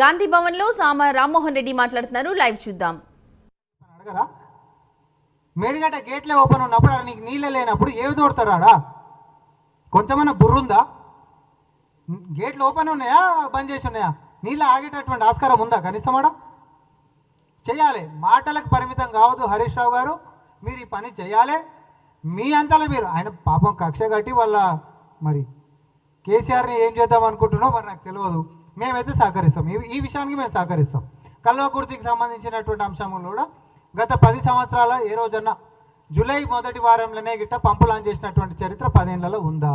గాంధీ భవన్లో సామ రామ్మోహన్ రెడ్డి మాట్లాడుతున్నారు. లైవ్ చూద్దాం. అడగరా? మేడిగడ్డ గేట్లే ఓపెన్ ఉన్నప్పుడు నీకు నీళ్ళే లేనప్పుడు ఏవి తోడతారు ఆడ కొంచెమన్నా బుర్రుందా? గేట్లు ఓపెన్ ఉన్నాయా? బంద్ చేసి ఉన్నాయా? నీళ్ళు ఆగేటటువంటి ఆస్కారం ఉందా కనీసం ఆడ? చేయాలి. మాటలకు పరిమితం కావద్దు హరీష్ రావు గారు. మీరు ఈ పని చేయాలి. మీ అంతలో మీరు ఆయన పాపం కక్ష కట్టి వాళ్ళ మరి కేసీఆర్ని ఏం చేద్దాం అనుకుంటున్నావు మరి నాకు తెలియదు. మేమైతే సహకరిస్తాం. ఈ ఈ విషయానికి మేము సహకరిస్తాం. కల్వకుర్తికి సంబంధించినటువంటి అంశంలో కూడా గత పది సంవత్సరాల ఏ రోజన్నా జూలై మొదటి వారంలోనే గిట్ట పంపు లాంచ్ చేసినటువంటి చరిత్ర పదేళ్ళలో ఉందా?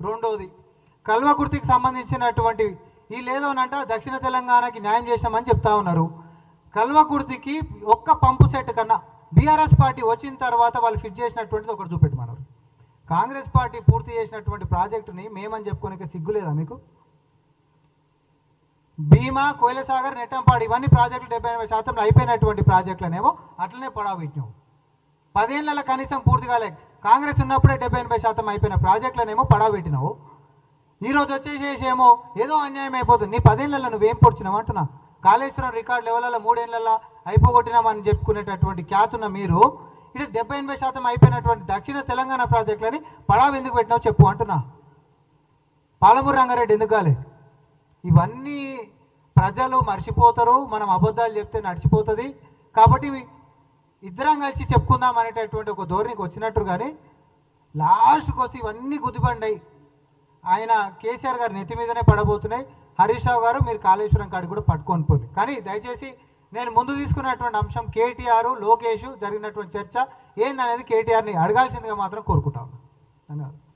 రెండోది కల్వకుర్తికి సంబంధించినటువంటి ఈ లేదోనంట దక్షిణ తెలంగాణకి న్యాయం చేశామని చెప్తా ఉన్నారు. కల్వకుర్తికి ఒక్క పంపు సెట్ కన్నా బీఆర్ఎస్ పార్టీ వచ్చిన తర్వాత వాళ్ళు ఫిట్ చేసినటువంటిది ఒకటి చూపెట్టమన్నారు. కాంగ్రెస్ పార్టీ పూర్తి చేసినటువంటి ప్రాజెక్టుని మేమని చెప్పుకోనిక సిగ్గులేదా మీకు? భీమా కోయిలసాగర్ నెట్టంపాడు ఇవన్నీ ప్రాజెక్టులు డెబ్బై ఎనభై శాతంలో అయిపోయినటువంటి ప్రాజెక్టులనేమో అట్లనే పొడవబెట్టినాం పదేళ్ళలో కనీసం పూర్తి కాలే కాంగ్రెస్ ఉన్నప్పుడే డెబ్బై ఎనభై శాతం అయిపోయిన ప్రాజెక్టులనేమో పడవబెట్టినావు ఈరోజు రోజు వచ్చేసేసి ఏమో ఏదో అన్యాయం అయిపోతుంది. నీ పదేళ్ళలో నువ్వేం పొడిచినావు అంటున్నా. కాళేశ్వరం రికార్డు లెవెల్లో మూడేళ్ళలో అయిపోగొట్టినామని చెప్పుకునేటటువంటి ఖ్యాతున్న మీరు ఇటు డెబ్బై ఎనభై శాతం అయిపోయినటువంటి దక్షిణ తెలంగాణ ప్రాజెక్టులని పడావు ఎందుకు పెట్టినావు చెప్పు అంటున్నా. పాలమూరు రంగారెడ్డి ఎందుకు కాలే? ఇవన్నీ ప్రజలు మర్చిపోతారు మనం అబద్ధాలు చెప్తే నడిచిపోతుంది. కాబట్టి ఇద్దరం కలిసి చెప్పుకుందాం అనేటటువంటి ఒక ధోరణికి వచ్చినట్టు కానీ లాస్ట్కి వస్తే ఇవన్నీ గుదిబండాయి ఆయన కేసీఆర్ గారు నెత్తి మీదనే పడబోతున్నాయి. హరీష్ రావు గారు మీరు కాళేశ్వరం కాడికి కూడా పట్టుకొని పోయి కానీ దయచేసి నేను ముందు తీసుకున్నటువంటి అంశం కేటీఆర్ లోకేష్ జరిగినటువంటి చర్చ ఏందనేది కేటీఆర్ని అడగాల్సిందిగా మాత్రం కోరుకుంటా ఉన్నాను ధన్యవాదాలు.